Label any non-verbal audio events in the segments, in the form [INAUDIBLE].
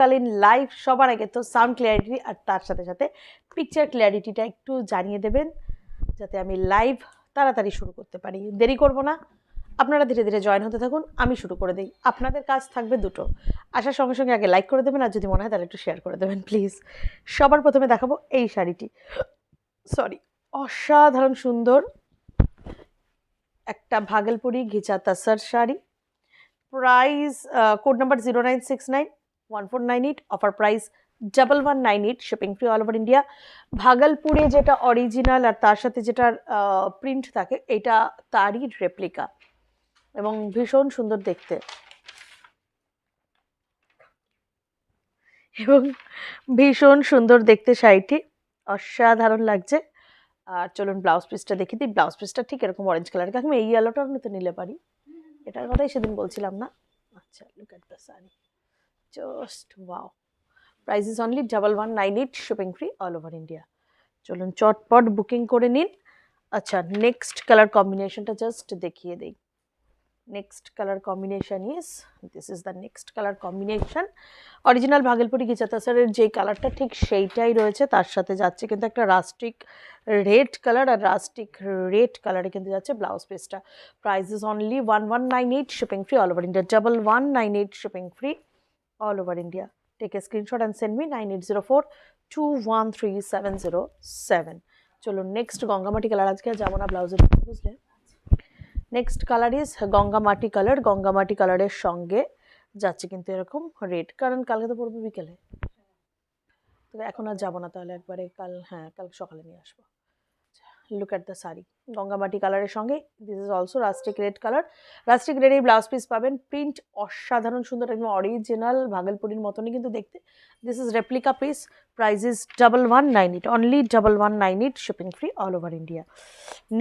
কালীন লাইভ সবার আগে তো সাউন্ড ক্লিয়ারিটি আর তার সাথে সাথে পিকচার ক্লিয়ারিটিটা একটু জানিয়ে দেবেন, যাতে আমি লাইভ তাড়াতাড়ি শুরু করতে পারি। দেরি করব না। আপনারা ধীরে ধীরে জয়েন হতে থাকুন। আমি শুরু করে দিই। আপনাদের কাজ থাকবে দুটো। আসার সঙ্গে সঙ্গে আগে লাইক করে দেবেন আর যদি মনে হয় তাহলে একটু শেয়ার করে দেবেন প্লিজ সবার প্রথমে দেখাবো এই শাড়িটি। সরি অসাধারণ সুন্দর। একটা Bhagalpuri ghicha tussar sari price code number zero nine six nine one four nine eight offer price double one nine eight shipping free all over India ভাগলপুরে যেটা অরিজিনাল আর তার সাথে যেটার প্রিন্ট থাকে, এটা তারই রেপ্লিকা এবং ভীষণ সুন্দর দেখতে। এবং ভীষণ সুন্দর দেখতে শাড়িটি, অসাধারণ লাগছে। আর চলুন ব্লাউজ পিসটা দেখি দিই। ব্লাউজ পিসটা ঠিক এরকম অরেঞ্জ কালার কাকিমা, এই ইয়েলোটা নিতে নিলে পারি। এটার কথাই সেদিন বলছিলাম না। আচ্ছা look at the sari just wow price is only double one nine eight shipping free all over India চলুন চটপট বুকিং করে নিন। আচ্ছা নেক্সট কালার কম্বিনেশনটা জাস্ট দেখিয়ে দিই। Next colour combination is this is the next colour combination original Bhagalpuri গিচাতাসারের যে কালারটা ঠিক সেইটাই রয়েছে, তার সাথে যাচ্ছে কিন্তু একটা রাস্টিক রেড কালার আর রাস্টিক রেড কালারে কিন্তু যাচ্ছে ব্লাউজ পিসটা price is only one one nine eight shipping free all over India double one nine eight shipping free me nine eight zero four two one three seven zero seven চলুন next Gangamati colour আজকে যাব না ব্লাউজের বুঝলে? Next colour is Gangamati colour Gangamati কালারের সঙ্গে যাচ্ছে কিন্তু এরকম রেড কারণ কালকে তো পড়বে বিকেলে। তবে এখন আর যাব না তাহলে একবারে, কাল হ্যাঁ কাল সকালে নিয়ে আসব। Look at the sari Gangamati কালারের সঙ্গে this is also rustic red colour rustic red এই ব্লাউজ পিস পাবেন প্রিন্ট অসাধারণ সুন্দর, একদম অরিজিনাল ভাগলপুরির মতনই কিন্তু দেখতে। This is replica piece price is double one nine eight only double one nine eight shipping free all over India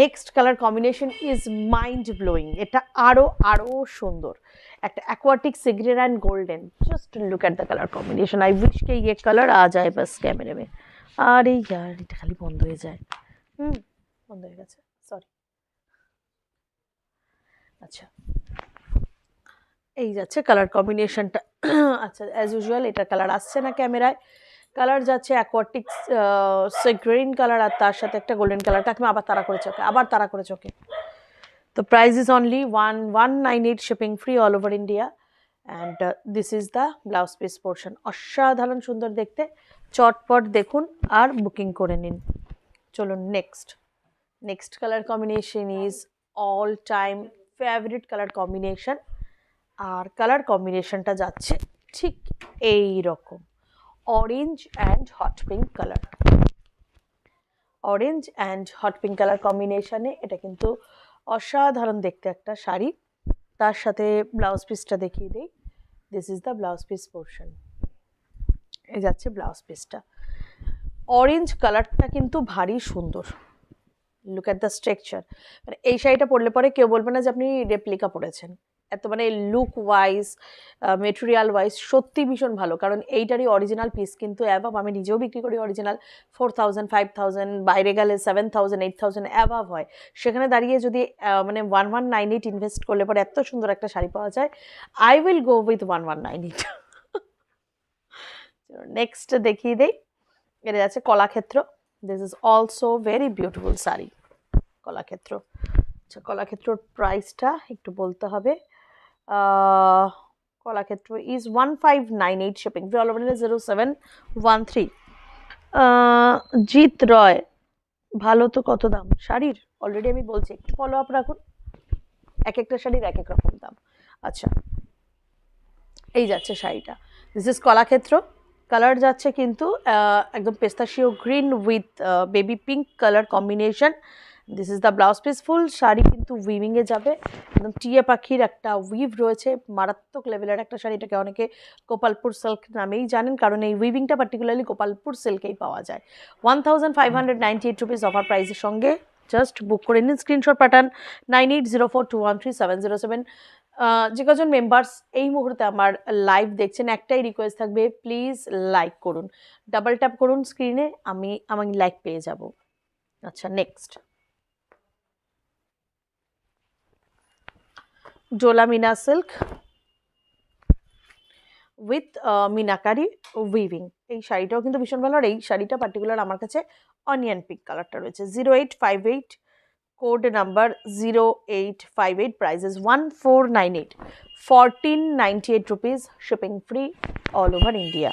next colour combination is mind blowing এটা আরও আরও সুন্দর। একটা aquatic cigarette and golden just look at the colour combination I wish কে ইয়ে colour আ যায় বাস camera মে। আরে এটা খালি বন্ধ হয়ে যায়। হুম। বন্ধ হয়ে গেছে। সরি আচ্ছা। এই যাচ্ছে কালার কম্বিনেশনটা আচ্ছা অ্যাজ ইউজুয়াল এটা কালার আসছে না ক্যামেরায়। কালার যাচ্ছে অ্যাকোয়াটিক গ্রিন কালার আর তার সাথে একটা গোল্ডেন কালার কাকিমা আবার তারা করে চোখে আবার তারা করে চোখে তো price is only one one nine eight shipping free all over India and this is the blouse piece portion অসাধারণ সুন্দর দেখতে। চটপট দেখুন আর বুকিং করে নিন। চলুন next next colour combination is all time favourite colour combination আর কালার কম্বিনেশনটা যাচ্ছে ঠিক এই রকম orange and hot pink colour orange and hot pink colour কম্বিনেশনে এটা কিন্তু অসাধারণ দেখতে একটা শাড়ি। তার সাথে ব্লাউজ পিসটা দেখিয়ে দিই। This is the blouse piece portion এই যাচ্ছে ব্লাউজ পিসটা অরেঞ্জ কালারটা কিন্তু ভারী সুন্দর। লুক অ্যাট দ্য স্ট্রাকচার মানে এই শাড়িটা পরলে পরে কেউ বলবে না যে আপনি রেপ্লিকা পরেছেন। এত মানে লুক ওয়াইজ মেটেরিয়াল ওয়াইজ সত্যি ভীষণ ভালো। কারণ এইটারই অরিজিনাল পিস কিন্তু অ্যাভাব আমি নিজেও বিক্রি করি original four thousand five thousand বাইরে গেলে সেভেন থাউজেন্ড এইট থাউজেন্ড অ্যাভাব হয়। সেখানে দাঁড়িয়ে যদি মানে one one nine eight invest করলে পরে এত সুন্দর একটা শাড়ি পাওয়া যায় I will go with one one nine eight next দেখিয়ে দেই। এটা যাচ্ছে Kalakshetra. This is also very beautiful sari. Kalakshetra. আচ্ছা কলাক্ষেত্রর প্রাইসটা একটু বলতে হবে। Kalakshetra is one five nine eight shipping all zero seven one three Jeet Roy, ভালো তো কত দাম? শাড়ির? অলরেডি আমি বলছি, একটু ফলো আপ রাখুন। এক একটা শাড়ির এক এক রকম দাম। আচ্ছা এই যাচ্ছে শাড়িটা। This is Kalakshetra. কালার যাচ্ছে কিন্তু একদম pistachio green with baby pink colour combination this is the blouse piece full sari কিন্তু উইভিংয়ে যাবে। একদম টিয়ে পাখির একটা উইভ রয়েছে। মারাত্মক লেভেলের একটা শাড়ি। এটাকে অনেকে গোপালপুর সিল্ক নামেই জানেন, কারণ এই উইভিংটা পার্টিকুলারলি গোপালপুর সিল্কেই পাওয়া যায়। One thousand five hundred ninety eight rupees offer প্রাইসের সঙ্গে। জাস্ট বুক করে নিন স্ক্রিনশট পাঠান। Nine eight zero four two one three seven zero seven যে কজন মেম্বার্স এই মুহূর্তে আমার লাইভ দেখছেন, একটাই রিকোয়েস্ট থাকবে প্লিজ লাইক করুন। ডাবল ট্যাপ করুন স্ক্রিনে আমি আমি লাইক পেয়ে যাব। আচ্ছা next Dola Mina silk with meenakari weaving এই শাড়িটাও কিন্তু ভীষণ ভালো, আর এই শাড়িটা পার্টিকুলার আমার কাছে অনিয়ন পিঙ্ক কালারটা রয়েছে। Zero eight five eight code number zero eight five eight prices one four nine eight fourteen ninety eight rupees shipping free all over India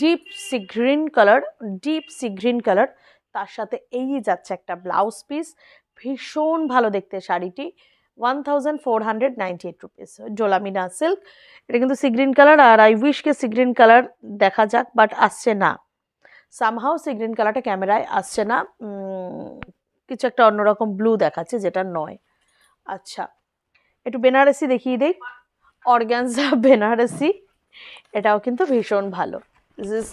deep sea green colour deep sea green colour তার সাথে এই যাচ্ছে একটা blouse piece ভীষণ ভালো দেখতে শাড়িটি। One thousand four hundred ninety eight rupees Dolamina silk এটা কিন্তু সি গ্রিন কালার আর আই উইশকে সি গ্রিন কালার দেখা যাক বাট আসছে না। সামহাও সি গ্রিন কালারটা ক্যামেরায় আসছে না। কিছু একটা অন্যরকম ব্লু দেখাচ্ছে, যেটা নয়। আচ্ছা একটু বেনারসি দেখিয়ে দেই। অর্গ্যানজা [LAUGHS] বেনারসি, এটাও কিন্তু ভীষণ ভালো। This is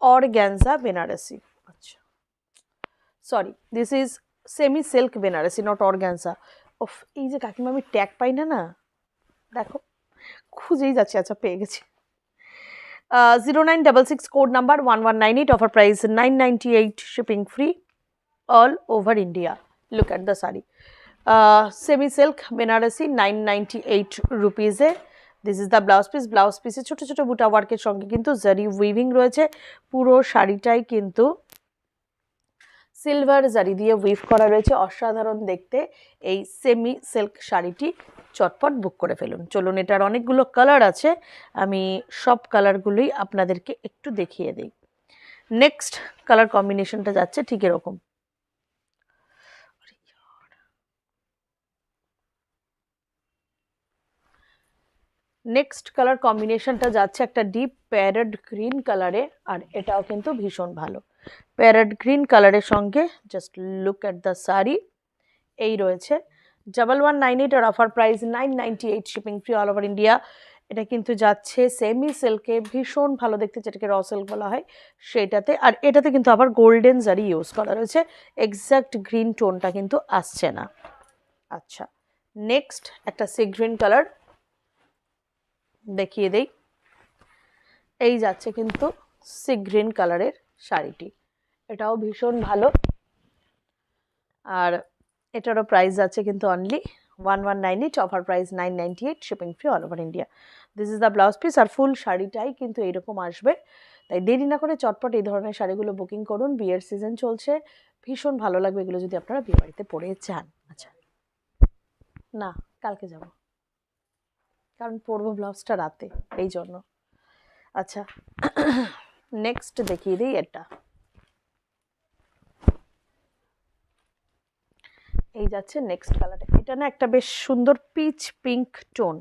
organza Benarasi. আচ্ছা sorry this is semi silk Benarasi not organza ওফ, এই যে কাকিমা, আমি ট্যাগ পাই না না? দেখো, খুঁজেই যাচ্ছি আচ্ছা পেয়ে গেছি। Zero nine double six code number one one nine eight offer price nine ninety eight shipping free all over India look at the sari semi silk Benarasi nine ninety eight রুপিজে this is the blouse piece blouse পিসে ছোটো ছোটো বুটা ওয়ার্কের সঙ্গে কিন্তু জারি weaving রয়েছে। পুরো শাড়িটাই কিন্তু সিলভার জারি দিয়ে উইভ করা রয়েছে। অসাধারণ দেখতে এই সেমি সিল্ক শাড়িটি। চটপট বুক করে ফেলুন। চলুন, এটার অনেকগুলো কালার আছে। আমি সব কালারগুলোই আপনাদেরকে একটু দেখিয়ে দিই। নেক্সট কালার কম্বিনেশনটা যাচ্ছে ঠিক এরকম। নেক্সট কালার কম্বিনেশনটা যাচ্ছে একটা ডিপ প্যারেড গ্রিন কালারে আর এটাও কিন্তু ভীষণ ভালো। প্যারেড গ্রিন কালারের সঙ্গে just look at the sari এই রয়েছে। ডাবল ওয়ান নাইন এইট আর offer price nine ninety eight shipping free all over India এটা কিন্তু যাচ্ছে সেমি সিল্কে ভীষণ ভালো দেখতে যেটাকে র সিল্ক বলা হয় সেটাতে। আর এটাতে কিন্তু আবার গোল্ডেন জারি ইউজ করা রয়েছে। এক্স্যাক্ট গ্রিন টোনটা কিন্তু আসছে না। আচ্ছা নেক্সট একটা সি গ্রিন কালার দেখিয়ে দেই। এই যাচ্ছে কিন্তু সি গ্রিন কালারের শাড়িটি। এটাও ভীষণ ভালো। আর এটারও প্রাইস আছে কিন্তু only one one nine eight offer price nine ninety eight shipping free all over India this is the blouse piece R full শাড়িটাই কিন্তু এইরকম আসবে। তাই দেরি না করে চটপট এই ধরনের শাড়িগুলো বুকিং করুন। বিয়ের সিজন চলছে। ভীষণ ভালো লাগবে এগুলো যদি আপনারা বিয়ে বাড়িতে পরে চান। আচ্ছা। না, কালকে যাব। কারণ পরবো ব্লাউজটা রাতে, এই জন্য। আচ্ছা। নেক্সট দেখিয়ে দিই এটা। এই যাচ্ছে নেক্সট কালারটা এটা না একটা বেশ সুন্দর পিচ পিঙ্ক টোন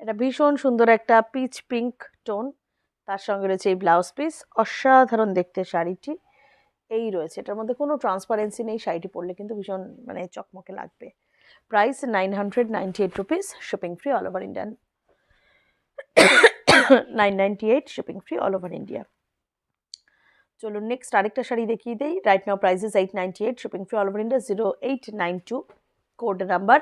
এটা ভীষণ সুন্দর একটা পিচ পিঙ্ক টোন তার সঙ্গে রয়েছে এই ব্লাউজ পিস অসাধারণ দেখতে শাড়িটি। এই রয়েছে। এটার মধ্যে কোনো ট্রান্সপারেন্সি নেই, শাড়িটি পরলে কিন্তু ভীষণ মানে চকমকে লাগবে। Price nine hundred ninety eight rupees shipping free all over Indian nine ninety eight shipping free all over India চলুন নেক্সট আরেকটা শাড়ি দেখিয়ে দিই। Right now prices eight ninety eight shipping free all over India zero eight nine two code number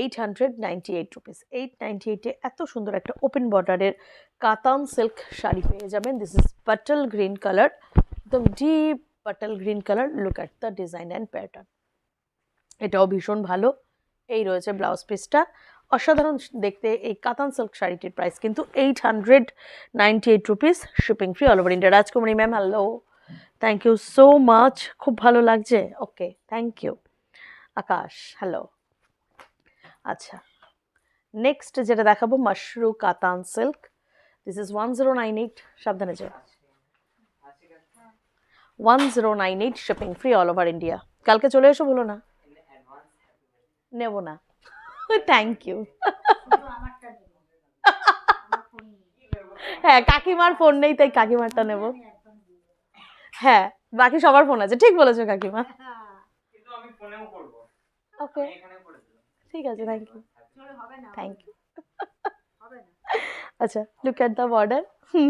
eight hundred ninety eight rupees eight ninety এইটে এত সুন্দর একটা open বর্ডারের কাতান সিল্ক শাড়ি পেয়ে যাবেন। This is patal green colour একদম deep patal green colour look at the design and pattern এটাও ভীষণ ভালো। এই রয়েছে ব্লাউজ পিসটা অসাধারণ দেখতে এই কাতান সিল্ক শাড়িটির প্রাইস কিন্তু eight hundred ninety eight rupees shipping free all over India Rajkumari ma'am hello thank you so much খুব ভালো লাগছে। Okay thank you Akash hello আচ্ছা নেক্সট যেটা দেখাবো Mashru Katan silk. This is one zero nine eight সাবধানে যাও। One zero nine eight shipping free all over India কালকে চলে এসো বলো না। নেব না। [LAUGHS] থ্যাংক ইউ [LAUGHS] হ্যাঁ কাকিমার ফোন নেই তাই কাকিমারটা নেব। হ্যাঁ বাকি সবার ফোন আছে। ঠিক বলেছ কাকিমা। [LAUGHS] কিন্তু আমি ফোনেও করব। ওকে ঠিক আছে থ্যাংক ইউ থ্যাংক ইউ আচ্ছা look at the border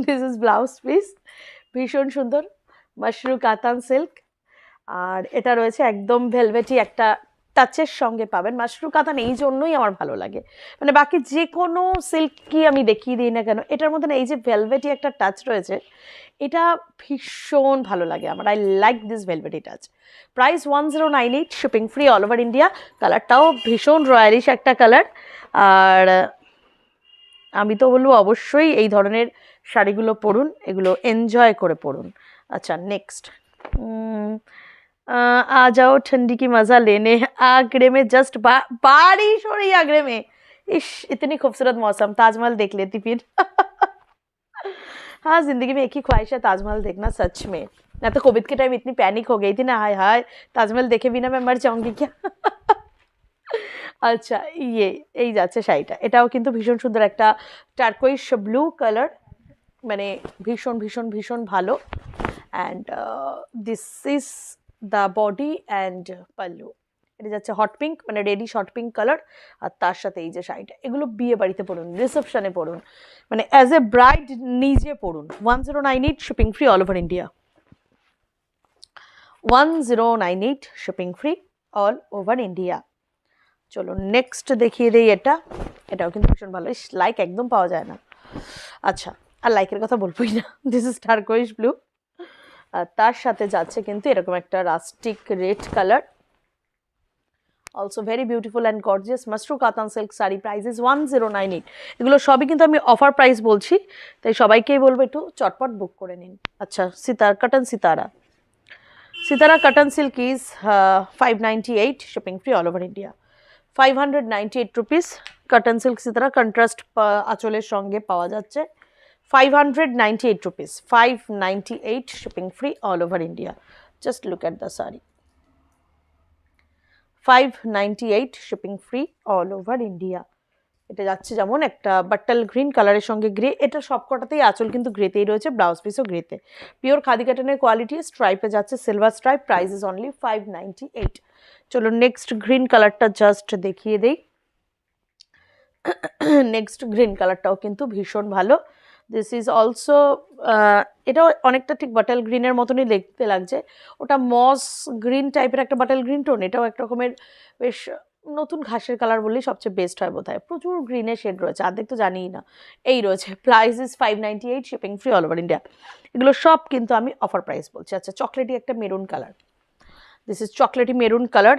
this is blouse piece ভীষণ সুন্দর। মাশরু কাতান সিল্ক আর এটা রয়েছে একদম ভেলভেটি একটা টাচের সঙ্গে পাবেন। মাশরুম কাতান এই জন্যই আমার ভালো লাগে। মানে বাকি যে কোনো সিল্ক কি আমি দেখিয়ে দিই না কেন, এটার মধ্যে না এই যে ভেলভেটি একটা টাচ রয়েছে, এটা ভীষণ ভালো লাগে আমার। I like this velvety touch price one zero nine eight shipping free all over India কালারটাও ভীষণ রয়্যালিশ একটা কালার আর আমি তো বলব অবশ্যই এই ধরনের শাড়িগুলো পরুন, এগুলো এনজয় করে পরুন। আচ্ছা নেক্সট आ जाओ ठंडी की मज़ा लेने आगरे में जस्ट बा, बारिश हो रही है आगरे में इश इतनी खूबसूरत मौसम ताजमहल देख लेती फिर हाँ जिंदगी में एक ही ख्वाहिश है ताजमहल देखना सच में मैं तो कोविड के टाइम इतनी पैनिक हो गई थी ना हाय हाय ताजमहल देखे बिना मैं मर जाऊंगी क्या আচ্ছা ইয়ে এই যাচ্ছে শাড়িটা এটাও কিন্তু ভীষণ সুন্দর একটা টার্কোইশ ব্লু কালার মানে ভীষণ ভীষণ ভীষণ ভালো and this is the body and pallu এটা যাচ্ছে হট পিঙ্ক মানে রেডি হট পিঙ্ক কালার আর তার সাথে এই যে শাড়িটা, এগুলো বিয়ে বাড়িতে পড়ুন রিসেপশনে পড়ুন মানে অ্যাজ এ ব্রাইড নিজে পড়ুন one zero nine eight shipping free all over India one zero nine eight shipping free all over India চলো নেক্সট দেখিয়ে দিই এটা। এটাও কিন্তু ভীষণ ভালো। লাইক একদম পাওয়া যায় না। আচ্ছা আর লাইকের কথা বলবোই না। দিস ইজ টার্কোইশ ব্লু তার সাথে যাচ্ছে কিন্তু এরকম একটা rustic red colour also very beautiful and gorgeous Mashru Katan silk sari price is one zero nine eight এগুলো সবই কিন্তু আমি অফার প্রাইস বলছি, তাই সবাইকেই বলব একটু চটপট বুক করে নিন। আচ্ছা Sitar cotton Sitara Sitara cotton silk is five ninety eight shipping free all over India five hundred ninety eight rupees cotton silk Sitara contrast আঁচলের সঙ্গে পাওয়া যাচ্ছে। Five hundred ninety eight rupees five ninety eight shipping free all over India just look at the sari five ninety eight shipping free all over India এটা যাচ্ছে যেমন একটা বাট্টাল green কালারের সঙ্গে গ্রে এটা সবকটাতেই আঁচল কিন্তু গ্রেতেই রয়েছে ব্লাউজ পিসও গ্রেতে পিওর খাদি কাটনের কোয়ালিটি স্ট্রাইপে যাচ্ছে silver stripe price is only five eight চলো নেক্সট গ্রিন কালারটা জাস্ট দেখিয়ে দেই। নেক্সট গ্রিন কালারটাও কিন্তু ভীষণ ভালো। দিস ইজ অলসো এটাও অনেকটা ঠিক বাটাল গ্রিনের মতনই দেখতে লাগছে। ওটা মস গ্রিন টাইপের একটা বাটাল গ্রিন টোন এটাও এক রকমের বেশ নতুন ঘাসের কালার বললেই সবচেয়ে বেস্ট হয় বোধ হয় প্রচুর গ্রিনের শেড রয়েছে অর্ধেক তো জানিই না। এই রয়েছে price is five ninety eight shipping free all over India এগুলো সব কিন্তু আমি অফার প্রাইস বলছি। আচ্ছা চকলেটি একটা maroon colour this is chocolaty maroon colour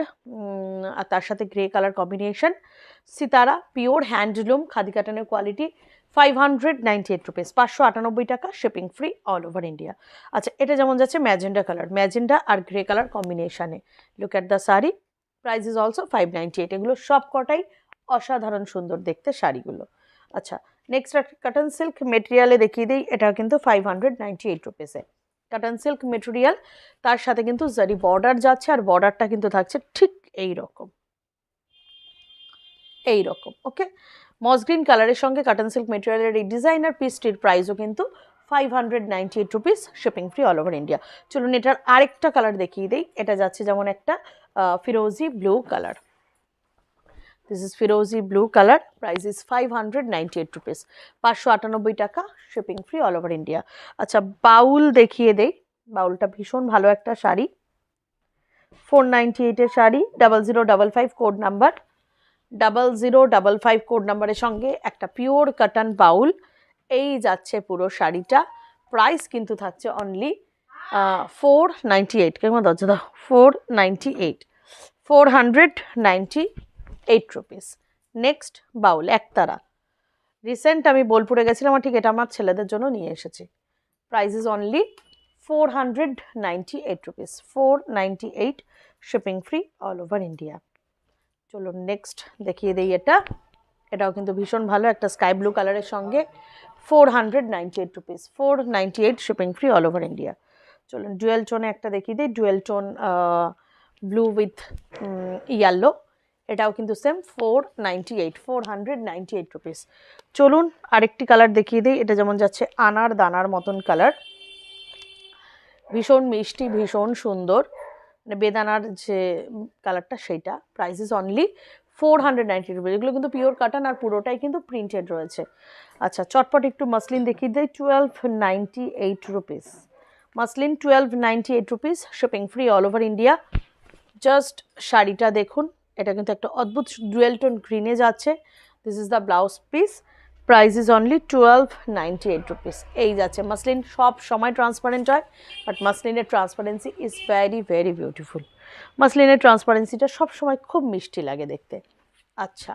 আর তার সাথে grey colour combination Sitara pure handloom khadi কাটানের quality five hundred ninety eight rupees পাঁচশো আটানব্বই টাকা shipping free all over India আচ্ছা এটা যেমন যাচ্ছে ম্যাজেন্ডা কালার ম্যাজেন্ডা আর grey colour কম্বিনেশানে look at the sari price is also five ninety eight এগুলো সব কটাই অসাধারণ সুন্দর দেখতে শাড়িগুলো। আচ্ছা নেক্সট কাটন সিল্ক মেটেরিয়ালে দেখিয়ে দিই। এটা কিন্তু ফাইভ হান্ড্রেড নাইনটি এইট রুপিসে কাটন সিল্ক মেটেরিয়াল তার সাথে কিন্তু জারি বর্ডার যাচ্ছে আর বর্ডারটা কিন্তু থাকছে ঠিক এই রকম এই রকম ওকে মসগ্রিন কালারের সঙ্গে কাটন সিল্ক মেটেরিয়ালের এই ডিজাইনার পিসটির প্রাইসও কিন্তু five hundred ninety eight rupees shipping free all over India চলুন এটার আরেকটা কালার দেখিয়ে দিই। এটা যাচ্ছে যেমন একটা ফিরোজি blue colour this is ফিরোজি blue colour price is five hundred ninety eight rupees পাঁচশো আটানব্বই টাকা shipping free all over India আচ্ছা বাউল দেখিয়ে দেই। বাউলটা ভীষণ ভালো একটা শাড়ি। ফোর নাইনটি এইটের sari. Double zero double five code number double zero double five code নাম্বারের সঙ্গে একটা পিওর কাটান বাউল এই যাচ্ছে পুরো শাড়িটা। প্রাইস কিন্তু থাকছে অনলি ফোর নাইনটি এইট কেমন দরজা দাও four ninety eight four hundred eight rupees next Baul Ektara recent আমি বোলপুরে গেছিলাম আর ঠিক এটা আমার ছেলেদের জন্য নিয়ে এসেছি। Price is only four hundred ninety eight rupees four ninety eight shipping free all over India চলুন নেক্সট দেখিয়ে দিই এটা। এটাও কিন্তু ভীষণ ভালো, একটা স্কাই ব্লু কালারের সঙ্গে four hundred ninety eight rupees four ninety eight shipping free all over India চলুন ডুয়েল টোনে একটা দেখিয়ে দিই dual tone blue with yellow এটাও কিন্তু same four ninety eight four hundred ninety eight rupees চলুন আরেকটি কালার দেখিয়ে দিই, এটা যেমন যাচ্ছে আনার দানার মতন কালার ভীষণ মিষ্টি, ভীষণ সুন্দর। মানে বেদানার যে কালারটা সেইটা price is only four hundred ninety rupees এগুলো কিন্তু পিওর কাটান আর পুরোটাই কিন্তু প্রিন্টেড রয়েছে। আচ্ছা চটপট একটু মাসলিন দেখিয়ে দেয় twelve ninety eight rupees muslin twelve ninety eight rupees shipping free all over India just শাড়িটা দেখুন। এটা কিন্তু একটা অদ্ভুত ডুয়েল টোন গ্রিনে যাচ্ছে। This is the blouse piece price is only twelve ninety eight rupees এই যাচ্ছে মাসলিন সব সময় ট্রান্সপারেন্ট হয় but মাসলিনের transparency is very very beautiful মাসলিনের ট্রান্সপারেন্সিটা সব সময় খুব মিষ্টি লাগে দেখতে। আচ্ছা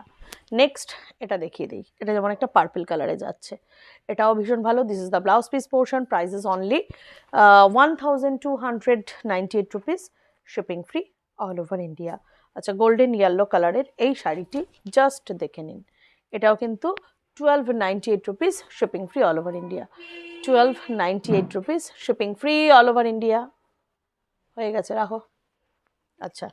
নেক্সট এটা দেখিয়ে দিই। এটা যেমন একটা পার্পল কালারে যাচ্ছে। এটাও ভীষণ ভালো। This is the blouse piece portion price is only one two hundred eight rupees shipping free all over India আচ্ছা গোল্ডেন ইয়েলো কালারের এই শাড়িটি জাস্ট দেখে নিন। এটাও কিন্তু twelve ninety eight rupees shipping free all over India twelve ninety eight rupees shipping free all over India হয়ে গেছে, রাখো। আচ্ছা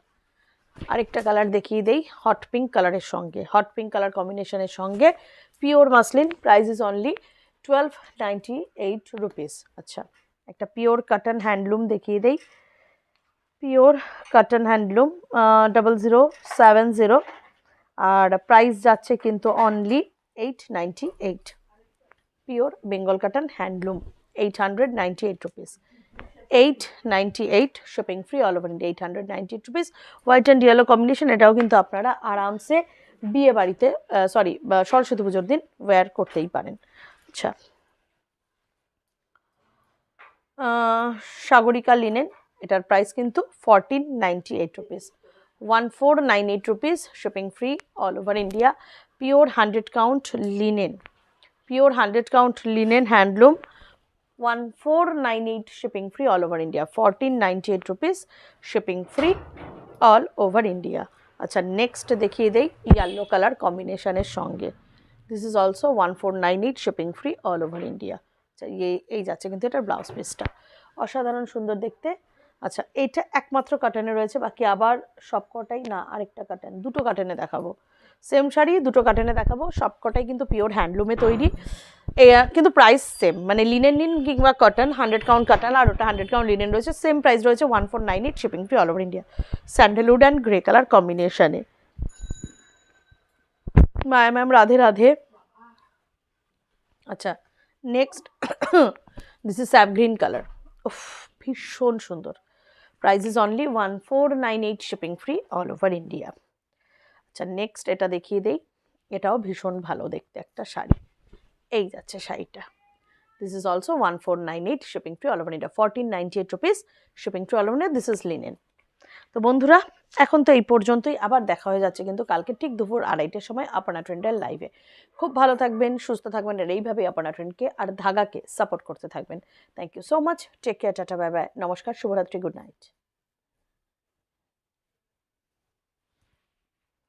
আরেকটা কালার দেখিয়ে দেই হট পিঙ্ক কালারের সঙ্গে। হট পিঙ্ক কালার কম্বিনেশনের সঙ্গে pure muslin price is only twelve ninety eight rupees আচ্ছা একটা পিওর কাটন হ্যান্ডলুম দেখিয়ে দেই। Pure cotton handloom double zero seven zero আর প্রাইস যাচ্ছে কিন্তু only eight ninety eight pure Bengal cotton handloom eight hundred ninety eight rupees eight ninety eight shipping free all over India eight hundred ninety eight rupees white and yellow combination এটাও কিন্তু আপনারা আরামসে বিয়ে বাড়িতে sorry Saraswati পুজোর দিন wire করতেই পারেন। আচ্ছা। সাগরিকা লিনেন এটার প্রাইস কিন্তু fourteen ninety eight rupees one four nine eight rupees shipping free all over India pure hundred count linen pure hundred count linen handloom one four nine eight shipping free all over India fourteen ninety eight rupees shipping free all over India আচ্ছা next দেখিয়ে দেই yellow colour কম্বিনেশনের সঙ্গে this is also one four nine eight shipping free all over India আচ্ছা এই এই যাচ্ছে কিন্তু এটার ব্লাউজ পিসটা অসাধারণ সুন্দর দেখতে আচ্ছা এইটা একমাত্র কাটানে রয়েছে বাকি আবার সব কটাই না আরেকটা কাটান দুটো কাটানে দেখাবো সেম শাড়ি, দুটো কাটেনে দেখাবো। সব কটাই কিন্তু পিওর হ্যান্ডলুমে তৈরি। কিন্তু প্রাইস সেম মানে লিনেন নিন কিংবা কটন হান্ড্রেড কাউন্ট কটন আর ওটা হান্ড্রেড কাউন্ট লিনেন রয়েছে। সেম প্রাইস রয়েছে one four nine eight shipping free all over India sandalwood and grey colour কম্বিনেশনে মায়া ম্যাম রাধে রাধে। আচ্ছা next this is sap green colour উফ, ভীষণ সুন্দর। Price is only one four nine eight shipping free all over India আচ্ছা next এটা দেখিয়ে দেই। এটাও ভীষণ ভালো দেখতে একটা শাড়ি। এই যাচ্ছে শাড়িটা। This is also one four nine eight shipping free all India fourteen ninety eight rupees shipping free all this is linen তো বন্ধুরা, এখন তো এই পর্যন্তই, আবার দেখা হয়ে যাচ্ছে কিন্তু কালকে ঠিক দুপুর আড়াইটের সময় আপনার ট্রেন্ডের লাইভে খুব ভালো থাকবেন, সুস্থ থাকবেন, আর এইভাবেই আপনার ট্রেন্ডকে আর ধাগাকে সাপোর্ট করতে থাকবেন। Thank you so much take care tata bye bye নমস্কার, শুভরাত্রি গুড নাইট